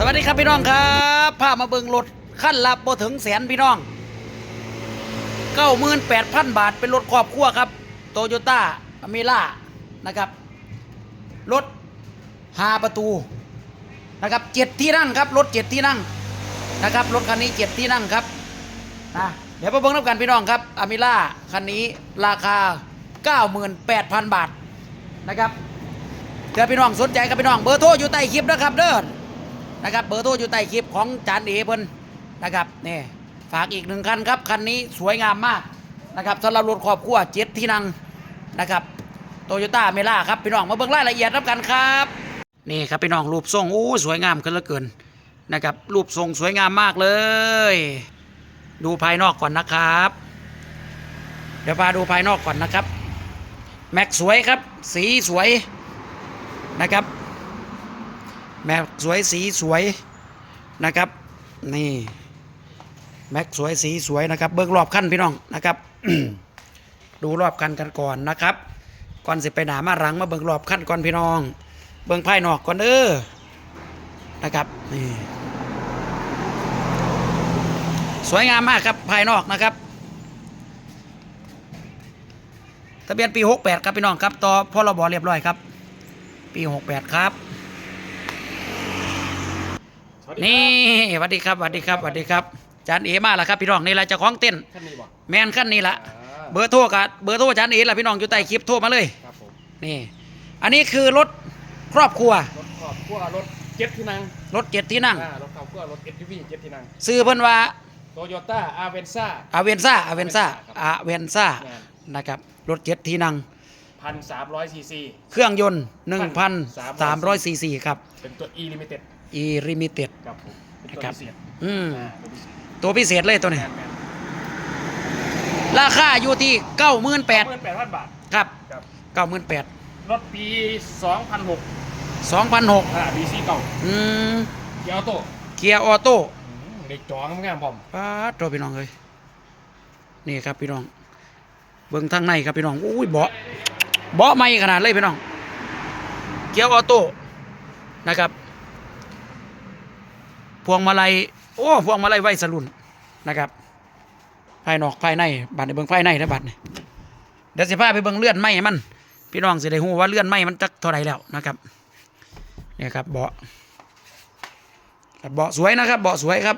สวัสดีครับพี่น้องครับพามาเบิงรถขั้นละบ่ถึงแสนพี่น้องเก้าหมื่นแปดพันบาทเป็นรถครอบครัวครับโตโยต้าอเมล่านะครับรถหาประตูนะครับเจ็ดที่นั่งครับรถเจ็ดที่นั่งนะครับรถคันนี้เจ็ดที่นั่งครับนะเดี๋ยวมาเบิ่งน้ำกันพี่น้องครับอเมล่าคันนี้ราคา98,000บาทนะครับถ้าพี่น้องสนใจกับพี่น้องเบอร์โทรอยู่ใต้คลิปนะครับเด้อ นะครับเบอร์โทรอยู่ใต้คลิปของจานเอเพิ่นนะครับนี่ฝากอีกหนึ่งคันครับคันนี้สวยงามมากนะครับสำหรับรถครอบครัวเจ็ดที่นั่งนะครับโตโยต้าเมล่าครับพี่น้องมาเบิ่งรายละเอียดรับกันครับนี่ครับพี่น้องรูปทรงโอ้สวยงามขึ้นเหลือเกินนะครับรูปทรงสวยงามมากเลย ดูภายนอกก่อนนะครับ เดี๋ยวพาดูภายนอกก่อนนะครับ แม็กสวยครับ สีสวยนะครับ แม็กสวยสีสวยนะครับ นี่แม็กสวยสีสวยนะครับ เบิ้งรอบคันพี่น้องนะครับ ดูรอบคันกันก่อนนะครับ ก่อนสิไปหนามาหลังมาเบิ้งรอบคันก่อนพี่น้อง เบิ้งภายนอกก่อนเด้อนะครับนี่สวยงามมากครับภายนอกนะครับทะเบียนปี 68 ครับพี่น้องครับ ต่อพรบเรียบร้อยครับ ปี 68 ครับ นี่สวัสดีครับสวัสดีครับสวัสดีครับจานเอมาแล้วครับพี่น้องนี่แหละเจ้าของเต้นขั้นนี้บ่แมนขั้นนี้ละอ่าเบอร์โทรกับเบอร์โทรจานเอละพี่น้องอยู่ใต้คลิปโทรมาเลยครับผมนี่ อันนี้คือรถครอบครัวรถครอบครัวรถเจ็ดที่นั่งรถเจ็ดที่นั่งอ่ารถครอบครัวรถ SUV เจ็ดที่นั่งซื้อเพิ่นว่าโตโยต้าอาเวนซ่าอาเวนซ่าอาเวนซ่าครับอาเวนซ่าแม่นนะครับรถเจ็ดที่นั่งพันสามร้อยซีซีเครื่องยนต์1,300ซีซีครับเป็นตัว E Limited e limited ครับผมเป็นตัวครับ พิเศษอืม อ่าตัวพิเศษตัวพิเศษเลยตัวนี้แมนแมนราคาอยู่ที่98,000เมื่อแปดพันบาทครับครับ98,000รถปีสองพันหก2,600อ่าบีซีเก่าอืมเกียร์ออโต้เกียร์ออโต้อืมเด็กจองงามพร้อมป้าดตัวพี่น้องเลยนี่ครับพี่น้อง เบิ่งทางในครับพี่น้องอุ้ยเบาะเบาะไม่ขนาดเลยพี่น้อง เกียร์ออโต้นะครับ พวงมาลัยโอ้พวงมาลัยไว้สรุ่นนะครับภายนอกภายในบัตรในเบิ่งภายในนะบัตรนี่เดี๋ยวสิพาไปเบิ่งเลื่อนไม้มัน พี่น้องสิได้ฮู้ว่าเลื่อนไม้มันจักเท่าไหร่แล้วนะครับเนี่ยครับเบาะเบาะสวยนะครับเบาะสวยครับ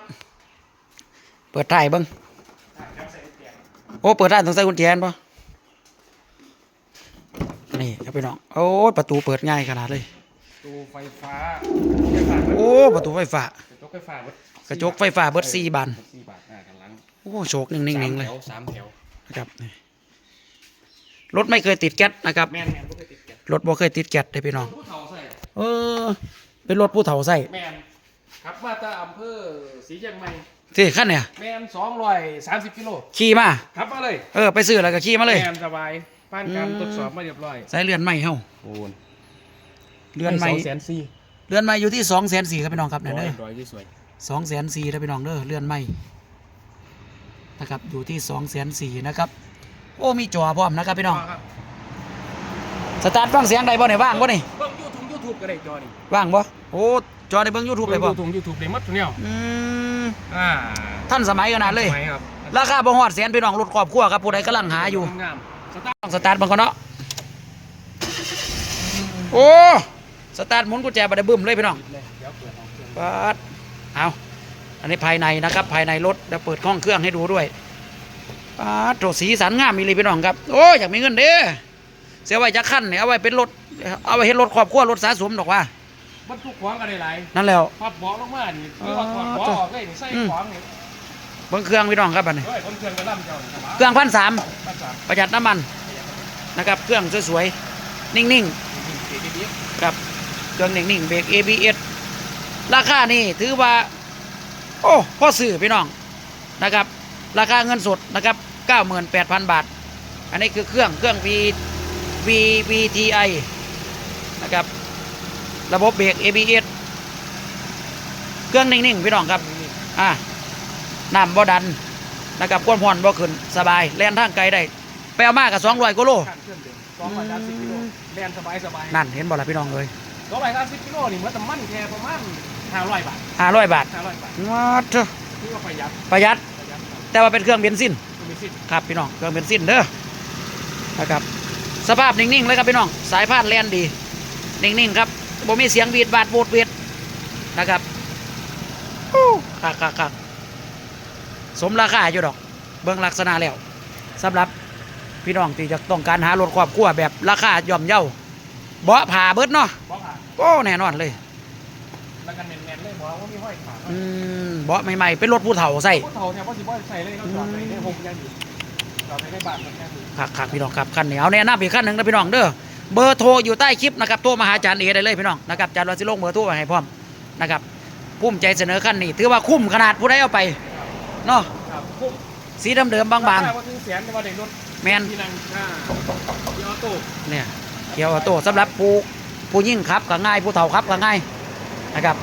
เปิดถ่ายเบิ้งโอ้เปิดถ่ายต้องใส่กุญแจนปะนี่ครับพี่น้องโอ้ยประตูเปิดง่ายขนาดเลยตู้ไฟฟ้าไฟฟ้าโอ้ประตูไฟฟ้ากระจก ไฟฟ้าเบิดกระจกไฟฟ้าเบิดสี่บานสี่บาทอ่ากันหลังโอ้โชคนิ่งๆเลยสามแถวสามแถวนะครับนี่รถไม่เคยติดแก๊สนะครับแม่นแม่นบ่เคยติดแก๊สรถบ่เคยติดแก๊สเลยพี่น้องผู้เฒ่าใส่เออ เป็นรถผู้เฒ่าใส่แม่นครับมาจากอำเภอศรีเชียงใหม่ที่ขั้นเนี่ยแม่นสองร้อยสามสิบกิโลขี่มาครับมาเลยเออไปซื้อแล้วก็ขี่มาเลยแม่นสบายผ่านการอืมตรวจสอบมาเรียบร้อยใส่เลื่อนไม้เฮ้าโอ้นเลื่อนไม้สองแสนสี่ เลื่อนไม้อยู่ที่สองแสนสี่ครับพี่น้องครับเนี่ยร้อเด้ยอร้อยที่สวยสองแสนสี่นะพี่น้องเด้อเลื่อนไม่นะครับอยู่ที่สองแสนสี่นะครับ โอ้มีจอพร้อมนะครับพี่น้องครับสตาร์ทฟังเสียงได้บ่เนี่ยว่างบ่นี่เบิ่งยูทูบยูทูบก็ได้จอนี่ว่างบ่โอ้จอในเบิ่งยูทูบเลยบ่ยูทูบยูทูบได้หมดทุกแนวอืมอ่าท่านสมัยขนาดเลยไหมครับราคาบ่ฮอดแสนพี่น้องรถครอบครัวครับผู้ใดกำลังหาอยู่งามๆสตาร์ทต้องสตาร์ทบังก่อนเนาะโอ้ สตาร์ทหมุนกุญแจบ่ได้บึ้มเลยพี่น้องเลยเดี๋ยวเปิดห้องเครื่องปัดเอาอันนี้ภายในนะครับ ภายในรถเดี๋ยวเปิดห้องเครื่องให้ดูด้วยปัดโถสีสันงามมีเลยพี่น้องครับ โอ้ยอยากมีเงินเด้อเสียไว้จะขั้นเนี่ยเอาไว้เป็นรถเอาไว้เห็นรถครอบครัวรถสะสมดอกว่าบรรทุกของก็ได้หลายนั่นแล้วพับเบาะลงมานี่หรือว่าถอดเบาะออกเลยนี่ใส่อืมของนี่เบิ้งเครื่องพี่น้องครับอันนี้เฮ้ยคนเครื่องกระลำเจ้านี่ครับเครื่องพันสามภาษาประหยัดน้ำมันนะครับ เครื่องสวยๆนิ่งจริงๆดีๆครับ เครื่องนิ่งๆเบรก ABS ราคานี่ถือว่า โอ้พ่อสื่อพี่น้องนะครับ ราคาเงินสดนะครับ 98,000 บาท อันนี้คือเครื่องเครื่อง V V VTI นะครับ ระบบเบรก ABS เครื่องนิ่งๆพี่น้องครับอ่าน้ำบ่ดันนะครับก้นพรบ่ขึ้นสบายแล่นทางไกลได้แปลมากกับ200กิโลข้างเครื่องเดิมสองร้อยสามสิบกิโลแล่นสบายสบาย นั่นเห็นบ่ล่ะพี่น้องเลย ตัวไปครับสิบกิโลนี่มันจะมั่นแค่ประมาณห้าร้อยบาทห้าร้อยบาทห้าร้อยบาทว้าเถอะที่ว่าประหยัดประหยัดประหยัดครับแต่ว่าเป็นเครื่องเบนซินไม่มีสิ้นครับพี่น้องเครื่องเบนซินเด้อนะครับสภาพนิ่งๆเลยครับพี่น้องสายพานแลนดีนิ่งๆครับบ่มีเสียงบีดบาดบูดเวียดนะครับโอ้คักคักคักสมราคาอยู่ดอก เบิ่งลักษณะแล้วสำหรับพี่น้องที่จะต้องการหารถครอบครัวแบบราคาย่อมเยาเบาะผ่าเบิดเนาะบล็อกอะ โอ้แน่นอนเลยแล้วกันแน่นๆเลยบอกว่ามีห้อยขาอืมเบาะใหม่ๆเป็นรถผู้เฒ่าใส่ผู้เฒ่าเนี่ยพ่อสิบ่ใส่เลยเขาจอดไปได้หกยังอยู่จอดไปได้บาทมันแค่นี้คักคักพี่น้องครับคันนี้เอาแนะนำอีกคันหนึ่งนะพี่น้องเด้อเบอร์โทรอยู่ใต้คลิปนะครับโทรมาหาอาจารย์เอได้เลยพี่น้องนะครับอาจารย์วาสิลงเบอร์โทรไว้ให้พร้อมนะครับภูมิใจเสนอคันนี้ถือว่าคุ้มขนาดผู้ใดเอาไปเนาะครับคุ้มสีเดิมๆบางว่ถึงแสนแต่ว่าได้รถๆแมนที่นั่งอ่าที่ออโต้เนี่ยเกียวออโต้สำหรับผู้ ผู้ยิ่งขับก็ง่ายผู้เฒ่าขับก็ง่ายนะครับ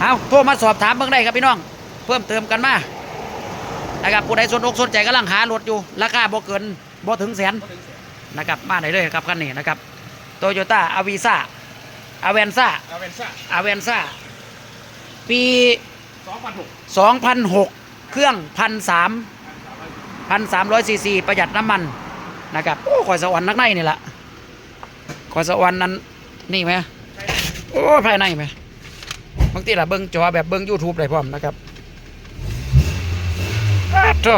เอาโทรมาสอบถามเบิ่งได้ครับพี่น้อง เพิ่มเติมกันมานะครับผู้ใดสนอกสนใจกำลังหารถอยู่ราคาบ่เกินบ่ถึงแสนก็ถึงแสนนะครับมาได้เลยครับคันนี้นะครับโตโยต้าอาวีซ่าอาเวนซ่าอาเวนซ่าอาเวนซ่าปีสองพันหก2006 เครื่องพันสามพันสามร้อยซีซีประหยัดน้ำมันนะครับโอ้ข่อยสวรรค์นักในนี่แหละข่อยสวรรค์นั้น นี่ไหมโอ้ภายในไหมบางทีล่ะเบิ้งจอแบบเบิ้งยูทูบได้พร้อมนะครับอ้าวโธ่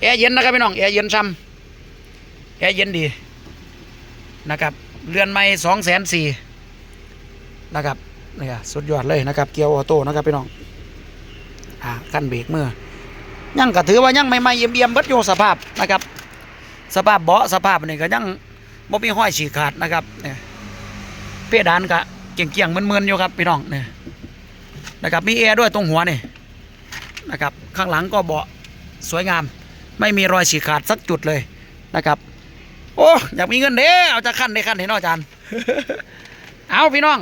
แอร์เย็นนะครับพี่น้องแอร์เย็นซ้ำแอร์เย็นดีนะครับเรือนไม้สองแสนสี่นะครับนี่อะสุดยอดเลยนะครับ เกียวออโต้นะครับพี่น้องอ่าขั้นเบรกมือยังก็ถือว่ายังไม่ไม่เยี่ยมเยี่ยมเบิดอยู่สภาพนะครับ สภาพเบาะสภาพนี่ก็ยังบ่มีห้อยฉีกขาดนะครับเนี่ย เพดานก็เกี่ยงเกี่ยงๆมึนๆอยู่ครับพี่น้องเนี่ยนะครับมีแอร์ด้วยตรงหัวนี่นะครับข้างหลังก็เบาะสวยงาม ไม่มีรอยฉีกขาดสักจุดเลยนะครับโอ้อยากมีเงินเด้เอาจะขั้นได้ขั้นเห็นอาจารย์เอาพี่น้อง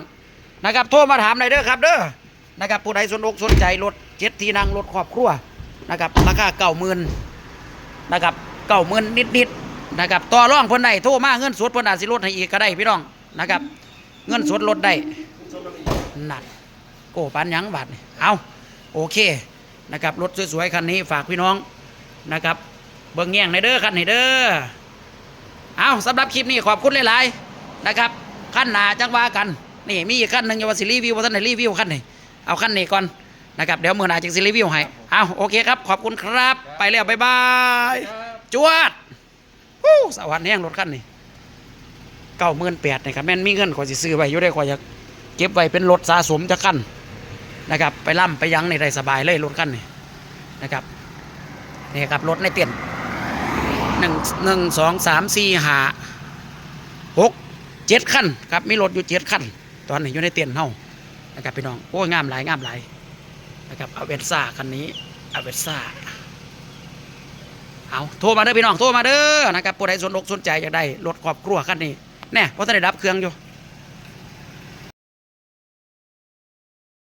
นะครับโทรมาถามหน่อยเด้อครับ เด้อนะครับผู้ใดสนอกสนใจรถเจ็ดที่นั่งรถครอบครัวนะครับราคาเก้าหมื่นนะครับเก้าหมื่นนิดๆนะครับต่อรองเพิ่นได้โทรมาเงินสดเพิ่นอาจสิลดให้อีกก็ได้พี่น้องนะครับ เงินสดลดได้นั่นโก้ปานหยังบาทนี่เอาโอเคนะครับรถสวยๆคันนี้ฝากพี่น้องนะครับเบิ่งแง่งในเด้อคันนี้เด้อเอาสำหรับคลิปนี้ขอบคุณหลายๆนะครับขั้นหนาจังว่ากันนี่มีอีกขั้นหนึ่งอย่าว่าสิรีวิวว่าท่านไหนรีวิวขั้นนี้เอาขั้นนี้ก่อนนะครับเดี๋ยวมือหน้าจึงสิรีวิวให้เอาโอเคครับ ขอบคุณครับ ไปแล้วบ๊ายบายครับจวดฮู้สวัสดีแห่งรถขั้นนี้ เก้าหมื่นแปดนี่ครับแม่นมีเงินขอยสิซื้อไว้อยู่ได้ขอยอยากเก็บไว้เป็นรถสะสมจะขั้นนะครับ ไปล่ำไปยังในได้สบายเลยรถขั้นนี้นะครับนี่ครับรถในเตียนหนึ่งหนึ่งสองสามสี่ห้าหกเจ็ดขั้นครับมีรถอยู่เจ็ดขั้นตอนนี้อยู่ในเตียนเฮานะครับพี่น้องโอ้ยงามหลายงามหลายนะครับอเวนซ่าคันนี้อเวนซ่าเอาโทรมาเด้อพี่น้องโทรมาเด้อนะครับผู้ใดสนอกสนใจอยากได้รถครอบครัวคันนี้ แน่เพราะท่านได้ดับเครื่องอยู่